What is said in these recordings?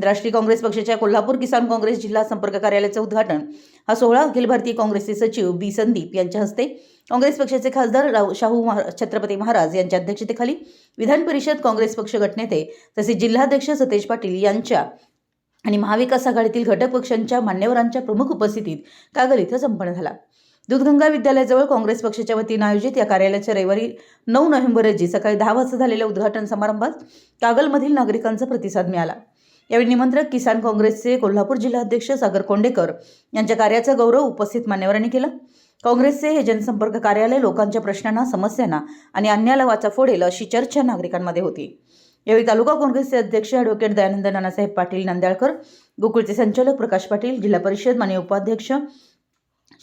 राष्ट्रीय काँग्रेस पक्षाच्या कोल्हापूर किसान काँग्रेस जिल्हा संपर्क कार्यालयाचं उद्घाटन. हा सोहळा अखिल भारतीय काँग्रेसचे सचिव बी. संदीप यांच्या हस्ते. काँग्रेस पक्षाचे खासदार राव शाहू छत्रपती महाराज यांच्या अध्यक्षतेखाली विधान परिषद काँग्रेस पक्ष गटनेते तसेच जिल्हाध्यक्ष सतेज पाटील यांच्या आणि महाविकास आघाडीतील घटक पक्षांच्या मान्यवरांच्या प्रमुख उपस्थितीत कागल इथं संपन्न झाला. दूधगंगा विद्यालयाजवळ काँग्रेस पक्षाच्या वतीनं आयोजित या कार्यालयाच्या रविवारी नऊ नोव्हेंबर रोजी सकाळी दहा वाजता झालेल्या उद्घाटन समारंभात कागलमधील नागरिकांचा प्रतिसाद मिळाला. यावेळी निमंत्रक किसान काँग्रेसचे कोल्हापूर जिल्हाध्यक्ष सागर कोंडेकर यांच्या कार्याचा गौरव उपस्थित मान्यवरांनी केला. काँग्रेसचे हे जनसंपर्क कार्यालय लोकांच्या प्रश्नांना समस्यांना आणि अन्याला वाचा फोडेल अशी चर्चा नागरिकांमध्ये होती. यावेळी तालुका काँग्रेसचे अध्यक्ष ॲडव्होकेट दयानंद नानासाहेब पाटील नांदाळकर गोकुळचे संचालक प्रकाश पाटील जिल्हा परिषद मान्य उपाध्यक्ष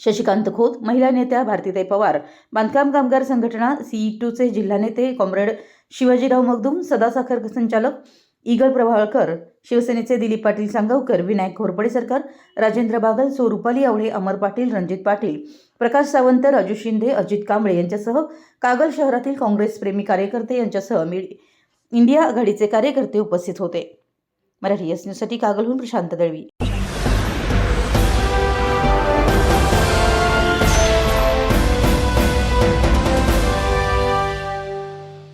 शशिकांत खोत महिला नेत्या भारतीताई पवार बांधकाम कामगार संघटना सीई टूचे जिल्हा नेते कॉम्रेड शिवाजीराव मगदूम सदासाखर संचालक इगल प्रभाळकर शिवसेनेचे दिलीप पाटील सांगवकर विनायक घोरपडे सरकार राजेंद्र बागल सो रुपाली आवळे अमर पाटील रणजित पाटील प्रकाश सावंत राजू शिंदे अजित कांबळे यांच्यासह कागल शहरातील काँग्रेस प्रेमी कार्यकर्ते यांच्यासह मी इंडिया आघाडीचे कार्यकर्ते उपस्थित होते. मराठी एस न्यूजसाठी कागलहून प्रशांत दळवी.